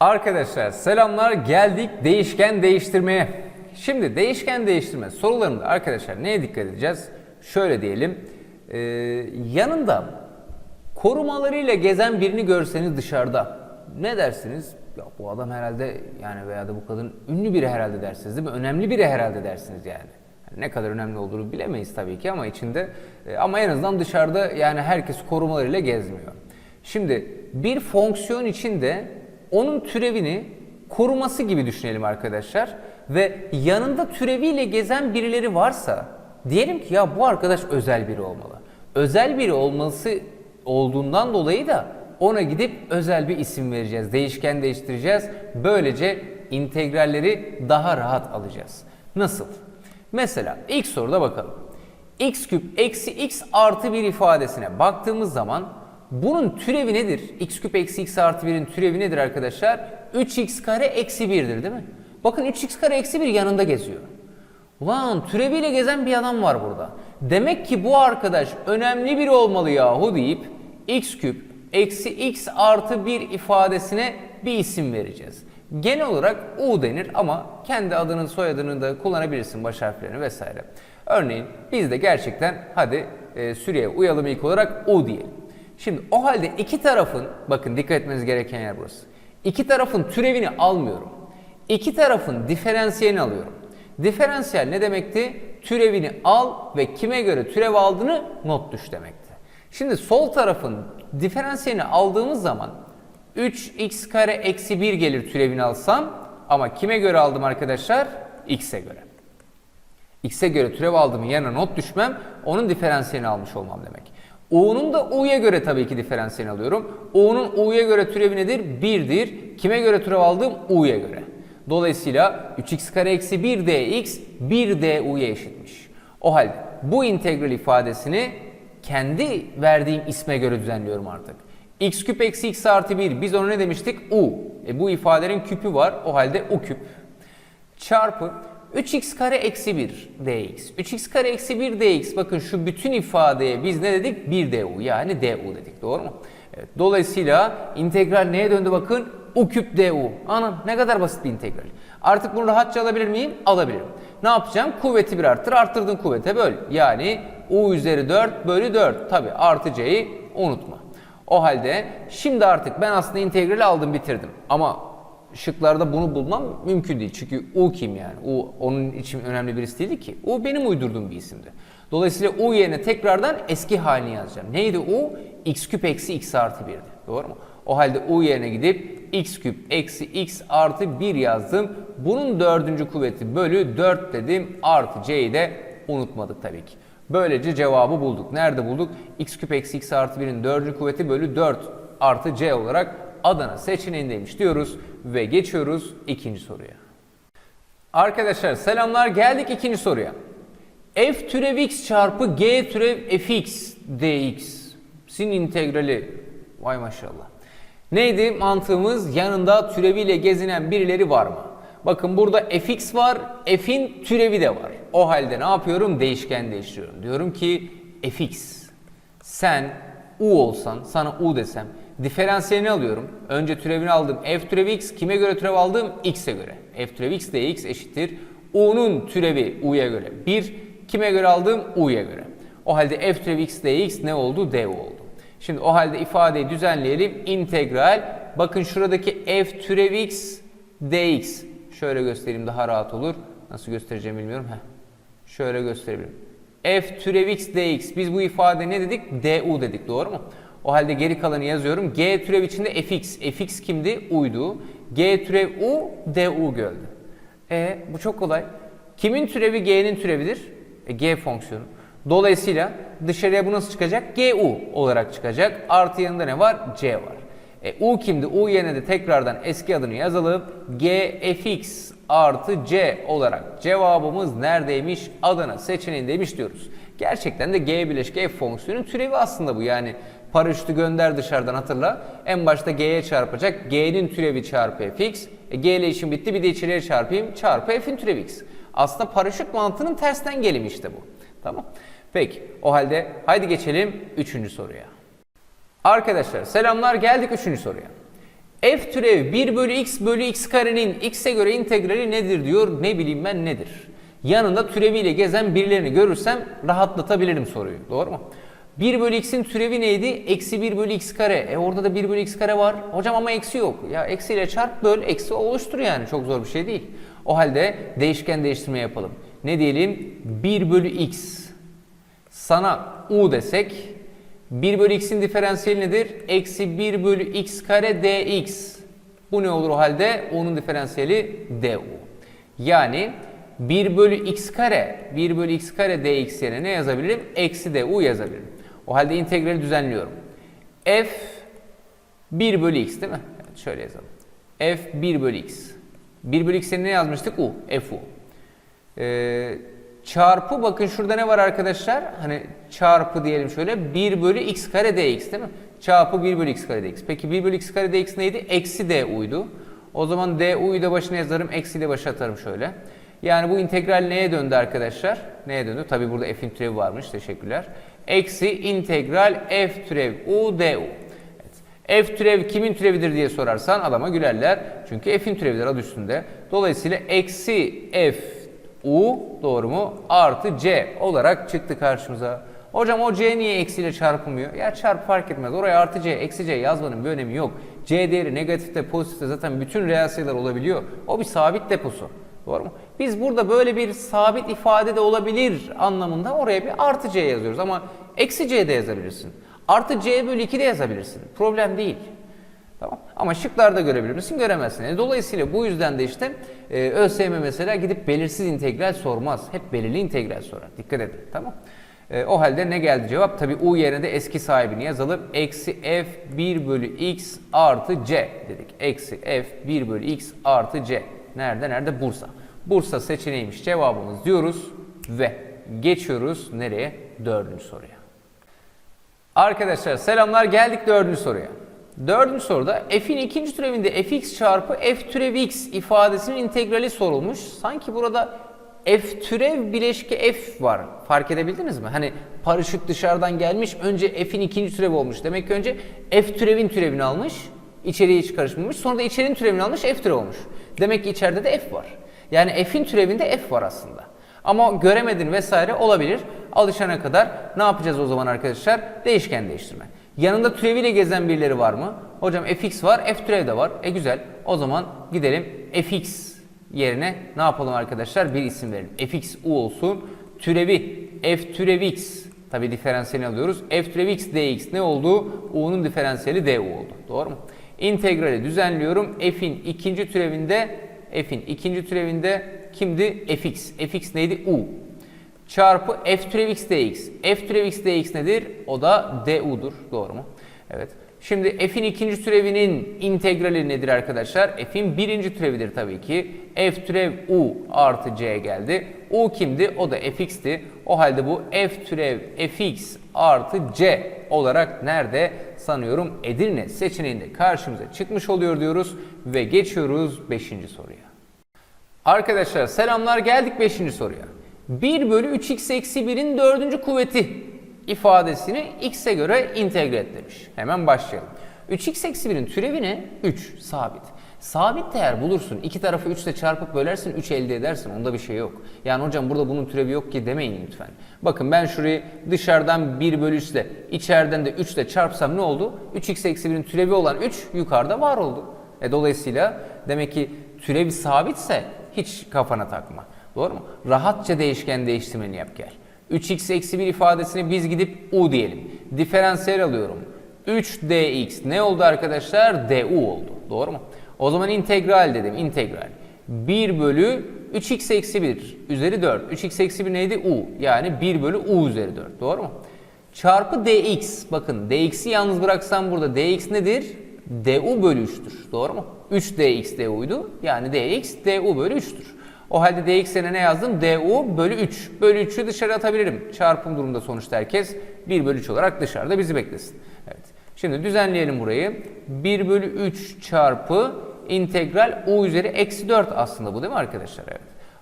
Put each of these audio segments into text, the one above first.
Arkadaşlar selamlar geldik değişken değiştirmeye. Şimdi değişken değiştirme sorularında arkadaşlar neye dikkat edeceğiz? Şöyle diyelim ee, yanında korumalarıyla gezen birini görseniz dışarıda ne dersiniz? Ya bu adam herhalde yani veya da bu kadın ünlü biri herhalde dersiniz değil mi? Önemli biri herhalde dersiniz yani. Yani ne kadar önemli olduğunu bilemeyiz tabii ki ama içinde e, ama en azından dışarıda yani herkes korumalarıyla gezmiyor. Şimdi bir fonksiyon içinde onun türevini koruması gibi düşünelim arkadaşlar ve yanında türeviyle gezen birileri varsa diyelim ki ya bu arkadaş özel biri olmalı. Özel biri olması olduğundan dolayı da ona gidip özel bir isim vereceğiz. Değişken değiştireceğiz. Böylece integralleri daha rahat alacağız. Nasıl? Mesela ilk soruda bakalım. x küp eksi x artı 1 ifadesine baktığımız zaman bunun türevi nedir? x küp eksi x artı 1'in türevi nedir arkadaşlar? 3x kare eksi 1'dir değil mi? Bakın 3x kare eksi 1 yanında geziyor. Ulan türeviyle gezen bir adam var burada. Demek ki bu arkadaş önemli biri olmalı yahu deyip x küp eksi x artı 1 ifadesine bir isim vereceğiz. Genel olarak u denir ama kendi adının soyadını da kullanabilirsin baş harflerini vesaire. Örneğin biz de gerçekten hadi e, süreye uyalım ilk olarak u diyelim. Şimdi o halde iki tarafın bakın dikkat etmeniz gereken yer burası. İki tarafın türevini almıyorum. İki tarafın diferansiyelini alıyorum. Diferansiyel ne demekti? Türevini al ve kime göre türev aldığını not düş demekti. Şimdi sol tarafın diferansiyelini aldığımız zaman 3x kare eksi 1 gelir türevini alsam ama kime göre aldım arkadaşlar? x'e göre. x'e göre türev aldığımın yanına not düşmem onun diferansiyelini almış olmam demek. U'nun da u'ya göre tabii ki diferansiyelini alıyorum. u'nun u'ya göre türevi nedir? 1'dir. Kime göre türev aldım? u'ya göre. Dolayısıyla 3x kare eksi 1 dx 1 du'ya eşitmiş. O halde bu integral ifadesini kendi verdiğim isme göre düzenliyorum artık. x küp eksi x artı 1 biz ona ne demiştik? u. E bu ifadenin küpü var o halde u küp. Çarpı 3x kare eksi 1 dx. 3x kare eksi 1 dx bakın şu bütün ifadeye biz ne dedik? 1 du yani du dedik doğru mu? Evet, dolayısıyla integral neye döndü bakın? u küp du. Anam ne kadar basit bir integral. Artık bunu rahatça alabilir miyim? Alabilirim. Ne yapacağım? Kuvveti bir arttır. Arttırdığın kuvvete böl. Yani u üzeri 4 bölü 4. Tabi artı c'yi unutma. O halde şimdi artık ben aslında integrali aldım bitirdim. Ama şıklarda bunu bulmam mümkün değil. Çünkü u kim yani? U onun için önemli birisi değildi ki. U benim uydurduğum bir isimdi. Dolayısıyla u yerine tekrardan eski halini yazacağım. Neydi u? x küp eksi x artı 1'di. Doğru mu? O halde u yerine gidip x küp eksi x artı 1 yazdım. Bunun dördüncü kuvveti bölü 4 dedim. Artı c'yi de unutmadık tabii ki. Böylece cevabı bulduk. Nerede bulduk? x küp eksi x artı 1'in dördüncü kuvveti bölü 4 artı c olarak Adana seçeneğindeymiş diyoruz ve geçiyoruz ikinci soruya. Arkadaşlar selamlar geldik ikinci soruya. f türev x çarpı g türev fx dx sin integrali vay maşallah. Neydi mantığımız? Yanında türeviyle gezinen birileri var mı? Bakın burada fx var, f'in türevi de var. O halde ne yapıyorum? Değişken değiştiriyorum. Diyorum ki fx sen u olsan, sana u desem diferansiyelini alıyorum. Önce türevini aldım. f türevi x kime göre türev aldım? x'e göre. f türevi x dx eşittir. u'nun türevi u'ya göre 1. Kime göre aldım? u'ya göre. O halde f türevi x dx ne oldu? du oldu. Şimdi o halde ifadeyi düzenleyelim. İntegral. Bakın şuradaki f türev x dx. Şöyle göstereyim daha rahat olur. Nasıl göstereceğim bilmiyorum. Heh. Şöyle gösterebilirim. f türev x dx. Biz bu ifade ne dedik? du dedik. Doğru mu? O halde geri kalanı yazıyorum. G türev içinde fx. fx kimdi? U'ydu. G türev u, du gördü. E bu çok kolay. Kimin türevi g'nin türevidir? E, g fonksiyonu. Dolayısıyla dışarıya bu nasıl çıkacak? gu olarak çıkacak. Artı yanında ne var? c var. E, u kimdi? u yerine de tekrardan eski adını yazalım. g fx artı c olarak cevabımız neredeymiş? Adana seçeneğindeymiş diyoruz. Gerçekten de g bileşik f fonksiyonun türevi aslında bu. Yani paraşütü gönder dışarıdan hatırla. En başta g'ye çarpacak. g'nin türevi çarpı fx. E, g ile işim bitti bir de içeriye çarpayım. Çarpı f'in türevi x. Aslında paraşüt mantığının tersten gelimi işte bu. Tamam. Peki o halde haydi geçelim 3. soruya. Arkadaşlar selamlar geldik 3. soruya. F türevi 1 bölü x bölü x karenin x'e göre integrali nedir diyor. Ne bileyim ben nedir? Yanında türeviyle gezen birilerini görürsem rahatlatabilirim soruyu. Doğru mu? 1 bölü x'in türevi neydi? Eksi 1 bölü x kare. E orada da 1 bölü x kare var. Hocam ama eksi yok. Ya eksiyle çarp böl eksi oluştur yani. Çok zor bir şey değil. O halde değişken değiştirme yapalım. Ne diyelim? 1 bölü x. Sana u desek 1 bölü x'in diferansiyeli nedir? Eksi 1 bölü x kare dx. Bu ne olur o halde? U'nun diferansiyeli du. Yani 1 bölü x kare, 1 bölü x kare dx yerine ne yazabilirim? Eksi du yazabilirim. O halde integrali düzenliyorum. f 1 bölü x değil mi? Evet, şöyle yazalım. f 1 bölü x. 1 bölü x yerine ne yazmıştık? u. f u. Ee, çarpı bakın şurada ne var arkadaşlar? Hani çarpı diyelim şöyle 1 bölü x kare dx değil mi? Çarpı 1 bölü x kare dx. Peki 1 bölü x kare dx neydi? Eksi du'ydu. O zaman du'yu da başına yazarım. Eksi de başa atarım şöyle. Yani bu integral neye döndü arkadaşlar? Neye döndü? Tabi burada f'in türevi varmış. Teşekkürler. Eksi integral f türev u du. F türev kimin türevidir diye sorarsan adama gülerler. Çünkü f'in türevidir adı üstünde. Dolayısıyla eksi f u doğru mu? Artı c olarak çıktı karşımıza. Hocam o c niye eksiyle çarpılmıyor? Ya çarp fark etmez. Oraya artı c, eksi c yazmanın bir önemi yok. c değeri negatifte, pozitifte zaten bütün reel sayılar olabiliyor. O bir sabit deposu. Doğru mu? Biz burada böyle bir sabit ifade de olabilir anlamında oraya bir artı c yazıyoruz. Ama eksi c de yazabilirsin. Artı c bölü 2 de yazabilirsin. Problem değil. Tamam. Ama şıklarda görebilir misin? Göremezsin. Yani dolayısıyla bu yüzden de işte e, ÖSYM mesela gidip belirsiz integral sormaz. Hep belirli integral sorar. Dikkat edin. Tamam. E, o halde ne geldi cevap? Tabi U yerine de eski sahibini yazalım. Eksi f 1 bölü x artı c dedik. Eksi f 1 bölü x artı c. Nerede? Nerede? Bursa. Bursa seçeneğiymiş cevabımız diyoruz ve geçiyoruz nereye? Dördüncü soruya. Arkadaşlar selamlar geldik dördüncü soruya. Dördüncü soruda f'in ikinci türevinde fx çarpı f türev x ifadesinin integrali sorulmuş. Sanki burada f türev bileşke f var. Fark edebildiniz mi? Hani paraşüt dışarıdan gelmiş önce f'in ikinci türevi olmuş. Demek ki önce f türevin türevini almış. içeriye hiç karışmamış. Sonra da içerinin türevini almış f türev olmuş. Demek ki içeride de f var. Yani f'in türevinde f var aslında. Ama göremedin vesaire olabilir. Alışana kadar ne yapacağız o zaman arkadaşlar? Değişken değiştirme. Yanında türeviyle gezen birileri var mı? Hocam fx var, f türev de var. E güzel. O zaman gidelim fx yerine ne yapalım arkadaşlar? Bir isim verelim. fx u olsun. Türevi f türev x. Tabi diferansiyelini alıyoruz. f türev x dx ne oldu? u'nun diferansiyeli du oldu. Doğru mu? İntegrali düzenliyorum. f'in ikinci türevinde f'in ikinci türevinde kimdi? fx. fx neydi? u. Çarpı f türev x dx. f türev x dx nedir? O da du'dur. Doğru mu? Evet. Şimdi f'in ikinci türevinin integrali nedir arkadaşlar? f'in birinci türevidir tabii ki. f türev u artı c geldi. u kimdi? O da fx'ti. O halde bu f türev fx artı c olarak nerede? Sanıyorum Edirne seçeneğinde karşımıza çıkmış oluyor diyoruz ve geçiyoruz 5. soruya. Arkadaşlar selamlar geldik 5. soruya. 1 bölü 3x eksi 1'in 4. kuvveti ifadesini x'e göre integre et demiş. Hemen başlayalım. 3x eksi 1'in türevi ne? 3 sabit. Sabit değer bulursun. İki tarafı 3 ile çarpıp bölersin 3 elde edersin. Onda bir şey yok. Yani hocam burada bunun türevi yok ki demeyin lütfen. Bakın ben şurayı dışarıdan 1 bölü 3 ile içeriden de 3 ile çarpsam ne oldu? 3x eksi 1'in türevi olan 3 yukarıda var oldu. E dolayısıyla demek ki türevi sabitse hiç kafana takma. Doğru mu? Rahatça değişken değiştirmeni yap gel. 3x eksi 1 ifadesini biz gidip u diyelim. Diferansiyel alıyorum. 3dx ne oldu arkadaşlar? du oldu. Doğru mu? O zaman integral dedim. integral. 1 bölü 3x eksi 1 üzeri 4. 3x eksi 1 neydi? u. Yani 1 bölü u üzeri 4. Doğru mu? Çarpı dx. Bakın dx'i yalnız bıraksam burada dx nedir? du bölü 3'tür. Doğru mu? 3 dx du'ydu. Yani dx du bölü 3'tür. O halde dx yerine ne yazdım? du bölü 3. Bölü 3'ü dışarı atabilirim. Çarpım durumunda sonuçta herkes 1 bölü 3 olarak dışarıda bizi beklesin. Evet. Şimdi düzenleyelim burayı. 1 bölü 3 çarpı integral u üzeri eksi 4 aslında bu değil mi arkadaşlar? Evet.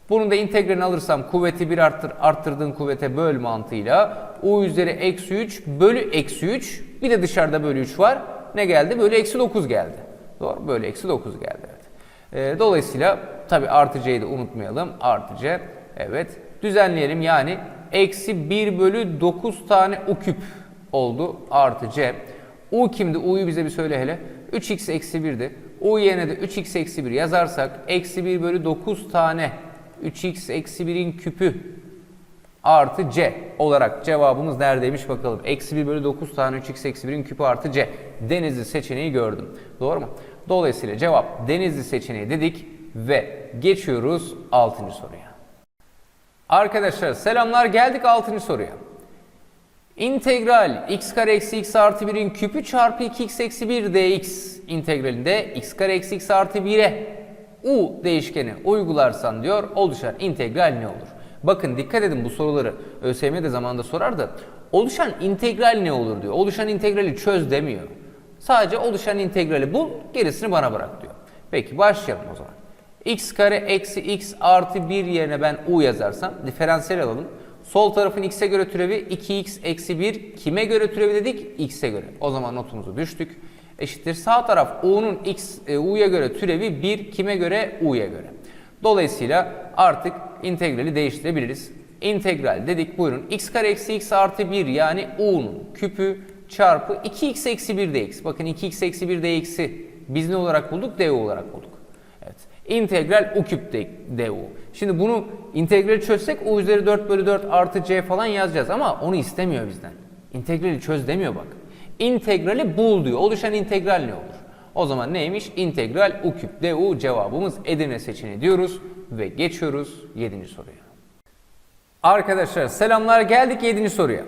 Bunun da integralini alırsam kuvveti bir arttır, arttırdığın kuvvete böl mantığıyla u üzeri eksi 3 bölü eksi 3 bir de dışarıda bölü 3 var. Ne geldi? Bölü eksi 9 geldi. Doğru Böyle eksi 9 geldi evet. Ee, dolayısıyla tabi artı c'yi de unutmayalım. Artı c evet. Düzenleyelim yani eksi 1 bölü 9 tane u küp oldu artı c. u kimdi? u'yu bize bir söyle hele. 3x eksi 1'di. U yerine de 3x eksi 1 yazarsak eksi 1 bölü 9 tane 3x eksi 1'in küpü artı c olarak cevabımız neredeymiş bakalım. Eksi 1 bölü 9 tane 3x eksi 1'in küpü artı c. Denizli seçeneği gördüm. Doğru mu? Dolayısıyla cevap Denizli seçeneği dedik ve geçiyoruz 6. soruya. Arkadaşlar selamlar geldik 6. soruya. İntegral x kare eksi x artı 1'in küpü çarpı 2x eksi 1 dx integralinde x kare eksi x artı 1'e u değişkeni uygularsan diyor oluşan integral ne olur? Bakın dikkat edin bu soruları ÖSYM de zamanında sorardı. Oluşan integral ne olur diyor. Oluşan integrali çöz demiyor. Sadece oluşan integrali bul gerisini bana bırak diyor. Peki başlayalım o zaman. x kare eksi x artı 1 yerine ben u yazarsam diferansiyel alalım. Sol tarafın x'e göre türevi 2x eksi 1 kime göre türevi dedik? x'e göre. O zaman notumuzu düştük. Eşittir sağ taraf u'nun x e, u'ya göre türevi 1 kime göre? u'ya göre. Dolayısıyla artık integrali değiştirebiliriz. İntegral dedik buyurun x kare eksi x artı 1 yani u'nun küpü çarpı 2x eksi 1 dx. Bakın 2x eksi 1 dx'i biz ne olarak bulduk? du olarak bulduk. Evet. İntegral u küp du. Şimdi bunu integrali çözsek u üzeri 4 bölü 4 artı c falan yazacağız ama onu istemiyor bizden. İntegrali çöz demiyor bak. İntegrali bul diyor. Oluşan integral ne olur? O zaman neymiş? İntegral u küp du cevabımız Edirne seçeneği diyoruz ve geçiyoruz 7. soruya. Arkadaşlar selamlar geldik 7. soruya.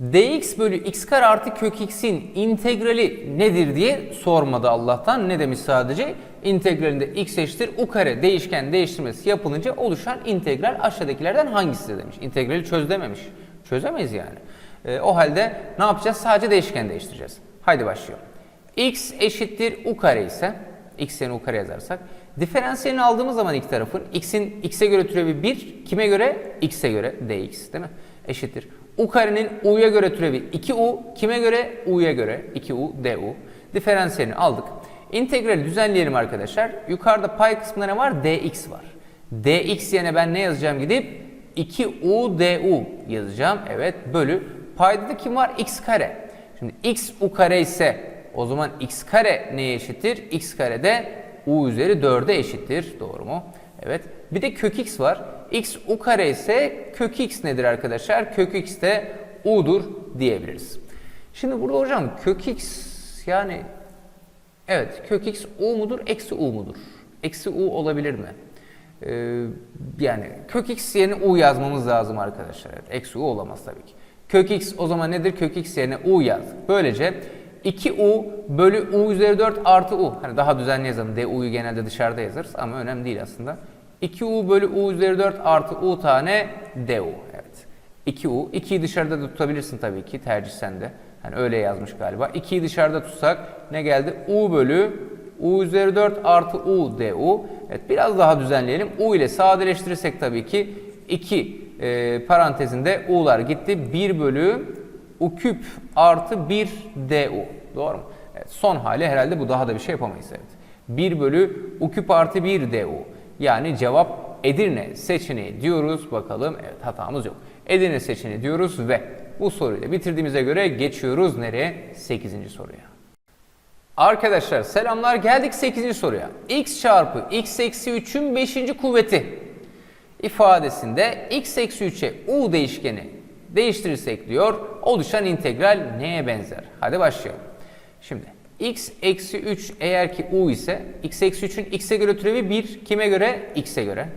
dx bölü x kare artı kök x'in integrali nedir diye sormadı Allah'tan. Ne demiş sadece? İntegralinde x eşittir u kare değişken değiştirmesi yapılınca oluşan integral aşağıdakilerden hangisidir demiş. İntegrali çöz dememiş. Çözemeyiz yani. E, o halde ne yapacağız? Sadece değişken değiştireceğiz. Haydi başlayalım. x eşittir u kare ise x yerine u kare yazarsak diferansiyelini aldığımız zaman iki tarafın x'in x'e göre türevi 1 kime göre? x'e göre dx değil mi? Eşittir. u karenin u'ya göre türevi 2u kime göre? u'ya göre 2u du. Diferansiyelini aldık. İntegrali düzenleyelim arkadaşlar. Yukarıda pay kısmında ne var? dx var. dx yerine ben ne yazacağım gidip? 2u du yazacağım. Evet bölü. Payda da kim var? x kare. Şimdi x u kare ise o zaman x kare neye eşittir? x kare de u üzeri 4'e eşittir. Doğru mu? Evet. Bir de kök x var. x u kare ise kök x nedir arkadaşlar? Kök x de u'dur diyebiliriz. Şimdi burada hocam kök x yani evet kök x u mudur? Eksi u mudur? Eksi u olabilir mi? Ee, yani kök x yerine u yazmamız lazım arkadaşlar. Evet, eksi u olamaz tabii ki. Kök x o zaman nedir? Kök x yerine u yaz. Böylece 2u bölü u üzeri 4 artı u. Hani daha düzenli yazalım. du'yu genelde dışarıda yazarız ama önemli değil aslında. 2u bölü u üzeri 4 artı u tane du. Evet. 2u. 2'yi dışarıda da tutabilirsin tabii ki. Tercih sende. Hani öyle yazmış galiba. 2'yi dışarıda tutsak ne geldi? u bölü u üzeri 4 artı u du. Evet biraz daha düzenleyelim. u ile sadeleştirirsek tabii ki 2 e, parantezinde u'lar gitti. 1 bölü u küp artı 1 du. Doğru mu? Evet, son hali herhalde bu daha da bir şey yapamayız. Evet. 1 bölü u küp artı 1 du. Yani cevap Edirne seçeneği diyoruz. Bakalım evet hatamız yok. Edirne seçeneği diyoruz ve bu soruyu da bitirdiğimize göre geçiyoruz nereye? 8. soruya. Arkadaşlar selamlar geldik 8. soruya. x çarpı x eksi 3'ün 5. kuvveti ifadesinde x eksi 3'e u değişkeni değiştirirsek diyor oluşan integral neye benzer? Hadi başlayalım. Şimdi x eksi 3 eğer ki u ise x eksi 3'ün x'e göre türevi 1 kime göre? x'e göre.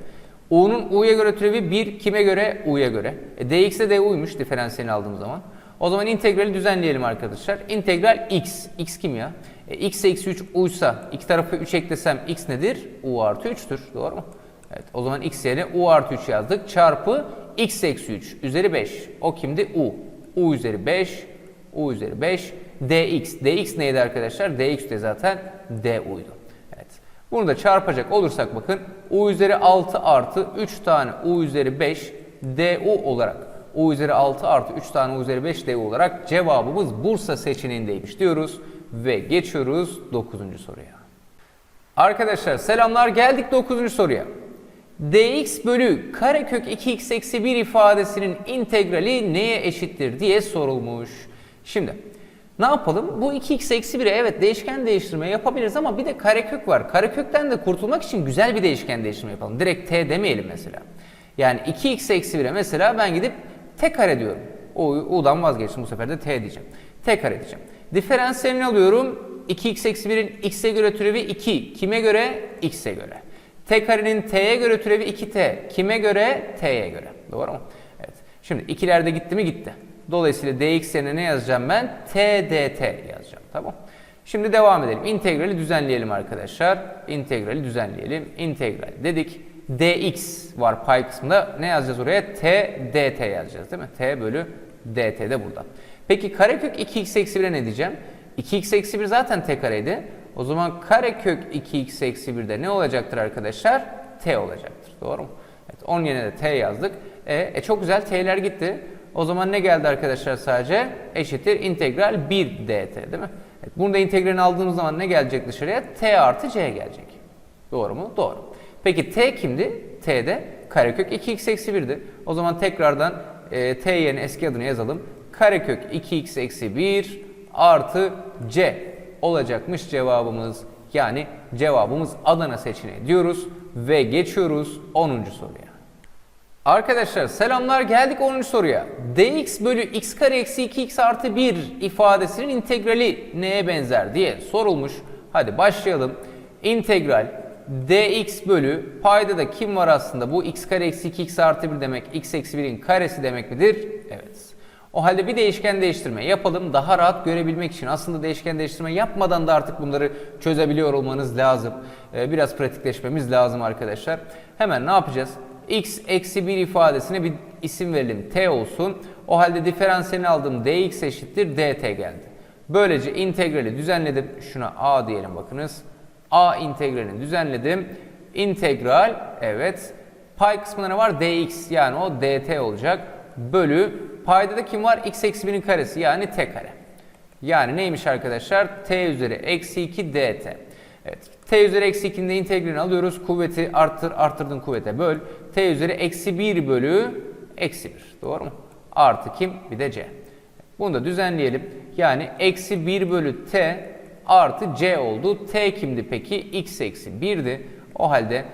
u'nun u'ya göre türevi 1 kime göre? u'ya göre. E, dx de du'ymuş diferansiyelini aldığım zaman. O zaman integrali düzenleyelim arkadaşlar. İntegral x. x kim ya? E, x eksi 3 uysa iki tarafı 3 eklesem x nedir? u artı 3'tür. Doğru mu? Evet. O zaman x yerine u artı 3 yazdık. Çarpı x eksi 3 üzeri 5. O kimdi? u. u üzeri 5. u üzeri 5. dx. dx neydi arkadaşlar? dx de zaten du'ydu. Evet. Bunu da çarpacak olursak bakın u üzeri 6 artı 3 tane u üzeri 5 du olarak u üzeri 6 artı 3 tane u üzeri 5 du olarak cevabımız Bursa seçeneğindeymiş diyoruz ve geçiyoruz 9. soruya. Arkadaşlar selamlar geldik 9. soruya. Dx bölü karekök 2x eksi 1 ifadesinin integrali neye eşittir diye sorulmuş. Şimdi ne yapalım? Bu 2x eksi 1'e evet değişken değiştirme yapabiliriz ama bir de karekök var. Karekökten de kurtulmak için güzel bir değişken değiştirme yapalım. Direkt t demeyelim mesela. Yani 2x eksi 1'e mesela ben gidip t kare diyorum. O, u'dan vazgeçtim bu sefer de t diyeceğim. t kare diyeceğim. Diferansiyelini alıyorum. 2x eksi 1'in x'e göre türevi 2. Kime göre? x'e göre. T karenin t'ye göre türevi 2t. Kime göre? t'ye göre. Doğru mu? Evet. Şimdi ikilerde gitti mi? Gitti. Dolayısıyla dx yerine ne yazacağım ben? t dt yazacağım. Tamam. Şimdi devam edelim. İntegrali düzenleyelim arkadaşlar. İntegrali düzenleyelim. İntegral dedik. dx var pay kısmında. Ne yazacağız oraya? t dt yazacağız değil mi? t bölü dt de burada. Peki karekök 2x eksi 1'e ne diyeceğim? 2x eksi 1 zaten t kareydi. O zaman karekök 2x eksi 1'de ne olacaktır arkadaşlar? t olacaktır. Doğru mu? Evet, onun yerine de t yazdık. E, e çok güzel t'ler gitti. O zaman ne geldi arkadaşlar sadece? Eşittir integral 1 dt değil mi? Evet, bunu da integralini aldığımız zaman ne gelecek dışarıya? t artı c gelecek. Doğru mu? Doğru. Peki t kimdi? t de karekök 2x eksi 1'di. O zaman tekrardan e, t yerine eski adını yazalım. Karekök 2x eksi 1 artı c olacakmış cevabımız. Yani cevabımız Adana seçeneği diyoruz ve geçiyoruz 10. soruya. Arkadaşlar selamlar geldik 10. soruya. dx bölü x kare eksi 2x artı 1 ifadesinin integrali neye benzer diye sorulmuş. Hadi başlayalım. İntegral dx bölü payda da kim var aslında bu x kare eksi 2x artı 1 demek x eksi 1'in karesi demek midir? Evet. O halde bir değişken değiştirme yapalım daha rahat görebilmek için. Aslında değişken değiştirme yapmadan da artık bunları çözebiliyor olmanız lazım. Ee, biraz pratikleşmemiz lazım arkadaşlar. Hemen ne yapacağız? x eksi 1 ifadesine bir isim verelim. t olsun. O halde diferansiyelini aldım. dx eşittir dt geldi. Böylece integrali düzenledim. Şuna a diyelim bakınız. a integralini düzenledim. İntegral evet. Pay kısmında ne var? dx yani o dt olacak. Bölü payda da kim var? x eksi 1'in karesi yani t kare. Yani neymiş arkadaşlar? t üzeri eksi 2 dt. Evet. t üzeri eksi 2'nin de integralini alıyoruz. Kuvveti arttır, arttırdın kuvvete böl. t üzeri eksi 1 bölü eksi 1. Doğru mu? Artı kim? Bir de c. Bunu da düzenleyelim. Yani eksi 1 bölü t artı c oldu. t kimdi peki? x eksi 1'di. O halde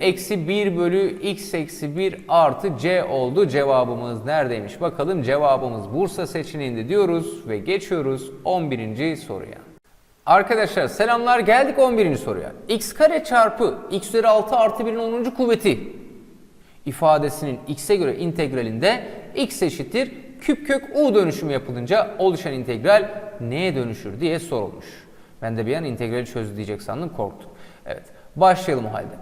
eksi 1 bölü x eksi 1 artı c oldu. Cevabımız neredeymiş? Bakalım cevabımız Bursa seçeneğinde diyoruz ve geçiyoruz 11. soruya. Arkadaşlar selamlar geldik 11. soruya. x kare çarpı x üzeri 6 artı 1'in 10. kuvveti ifadesinin x'e göre integralinde x eşittir küp kök u dönüşümü yapılınca oluşan integral neye dönüşür diye sorulmuş. Ben de bir an integrali çözdü diyecek sandım korktum. Evet başlayalım o halde.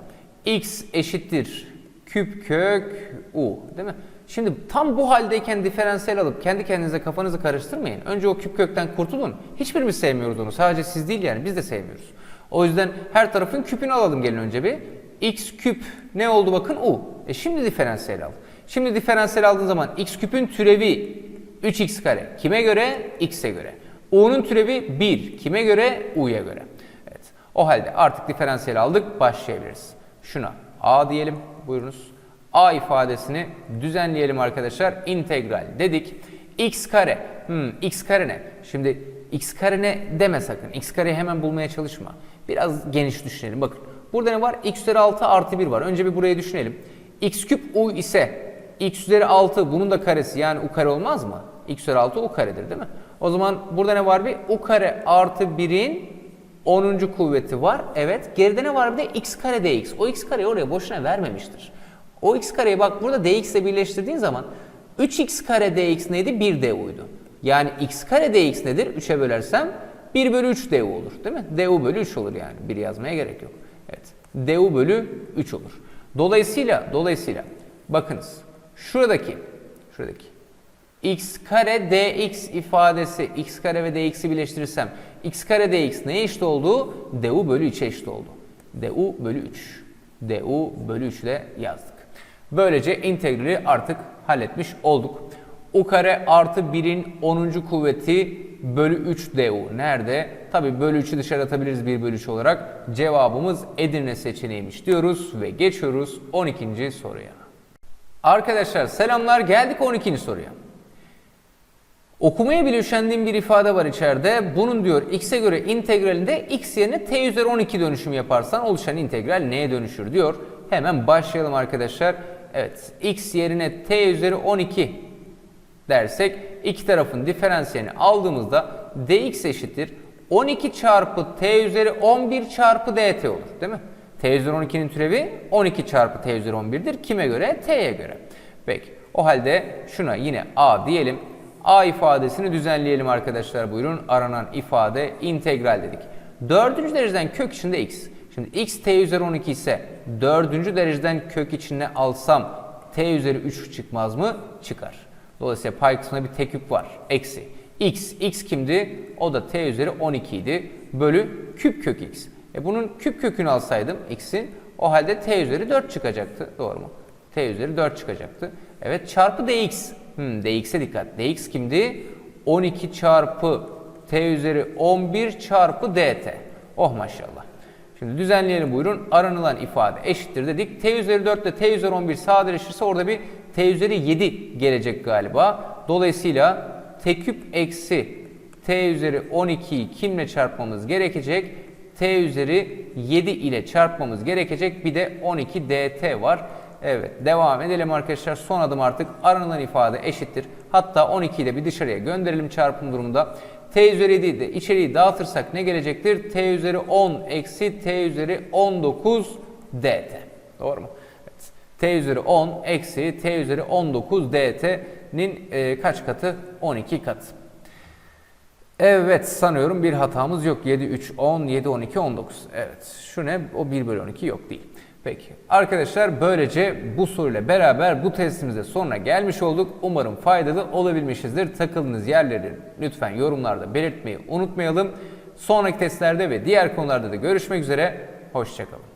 X eşittir küp kök u değil mi? Şimdi tam bu haldeyken diferansiyel alıp kendi kendinize kafanızı karıştırmayın. Önce o küp kökten kurtulun. Hiçbirimiz sevmiyoruz onu. Sadece siz değil yani biz de sevmiyoruz. O yüzden her tarafın küpünü alalım gelin önce bir. x küp ne oldu bakın u. E şimdi diferansiyel al. Şimdi diferansiyel aldığın zaman x küpün türevi 3x kare. Kime göre? x'e göre. u'nun türevi 1. Kime göre? u'ya göre. Evet. O halde artık diferansiyel aldık. Başlayabiliriz. Şuna a diyelim. Buyurunuz. a ifadesini düzenleyelim arkadaşlar. İntegral dedik. x kare. Hmm, x kare ne? Şimdi x kare ne deme sakın. x kareyi hemen bulmaya çalışma. Biraz geniş düşünelim. Bakın. Burada ne var? x üzeri 6 artı 1 var. Önce bir burayı düşünelim. x küp u ise x üzeri 6 bunun da karesi yani u kare olmaz mı? x üzeri 6 u karedir değil mi? O zaman burada ne var bir? u kare artı 1'in 10. kuvveti var. Evet. Geride ne var bir de x kare dx. O x kareyi oraya boşuna vermemiştir. O x kareyi bak burada dx ile birleştirdiğin zaman 3x kare dx neydi? 1 du'ydu. Yani x kare dx nedir? 3'e bölersem 1 bölü 3 du olur değil mi? du bölü 3 olur yani. 1 yazmaya gerek yok. Evet. du bölü 3 olur. Dolayısıyla dolayısıyla bakınız şuradaki şuradaki x kare dx ifadesi x kare ve dx'i birleştirirsem x kare dx neye eşit oldu? du bölü 3'e eşit oldu. du bölü 3. du bölü 3 ile yazdık. Böylece integrali artık halletmiş olduk. u kare artı 1'in 10. kuvveti bölü 3 du. Nerede? Tabi bölü 3'ü dışarı atabiliriz 1 bölü 3 olarak. Cevabımız Edirne seçeneğiymiş diyoruz ve geçiyoruz 12. soruya. Arkadaşlar selamlar geldik 12. soruya. Okumaya bile üşendiğim bir ifade var içeride. Bunun diyor x'e göre integralinde x yerine t üzeri 12 dönüşüm yaparsan oluşan integral neye dönüşür diyor. Hemen başlayalım arkadaşlar. Evet x yerine t üzeri 12 dersek iki tarafın diferansiyelini aldığımızda dx eşittir 12 çarpı t üzeri 11 çarpı dt olur değil mi? t üzeri 12'nin türevi 12 çarpı t üzeri 11'dir. Kime göre? t'ye göre. Peki o halde şuna yine a diyelim. A ifadesini düzenleyelim arkadaşlar buyurun. Aranan ifade integral dedik. Dördüncü dereceden kök içinde x. Şimdi x t üzeri 12 ise dördüncü dereceden kök içine alsam t üzeri 3 çıkmaz mı? Çıkar. Dolayısıyla pay kısmında bir tekük var. Eksi. x. x kimdi? O da t üzeri 12 idi. Bölü küp kök x. E bunun küp kökünü alsaydım x'in o halde t üzeri 4 çıkacaktı. Doğru mu? t üzeri 4 çıkacaktı. Evet çarpı dx. Hmm, dx'e dikkat. dx kimdi? 12 çarpı t üzeri 11 çarpı dt. Oh maşallah. Şimdi düzenleyelim buyurun. Aranılan ifade eşittir dedik. t üzeri 4 ile t üzeri 11 sadeleşirse orada bir t üzeri 7 gelecek galiba. Dolayısıyla t küp eksi t üzeri 12'yi kimle çarpmamız gerekecek? t üzeri 7 ile çarpmamız gerekecek. Bir de 12 dt var. Evet devam edelim arkadaşlar. Son adım artık aranılan ifade eşittir. Hatta 12'yi de bir dışarıya gönderelim çarpım durumunda. t üzeri 7'yi de içeriği dağıtırsak ne gelecektir? t üzeri 10 eksi t üzeri 19 dt. Doğru mu? Evet. t üzeri 10 eksi t üzeri 19 dt'nin e, kaç katı? 12 katı. Evet sanıyorum bir hatamız yok. 7, 3, 10, 7, 12, 19. Evet şu ne? O 1 bölü 12 yok değil. Peki arkadaşlar böylece bu soruyla beraber bu testimize sonuna gelmiş olduk. Umarım faydalı olabilmişizdir. Takıldığınız yerleri lütfen yorumlarda belirtmeyi unutmayalım. Sonraki testlerde ve diğer konularda da görüşmek üzere. Hoşçakalın.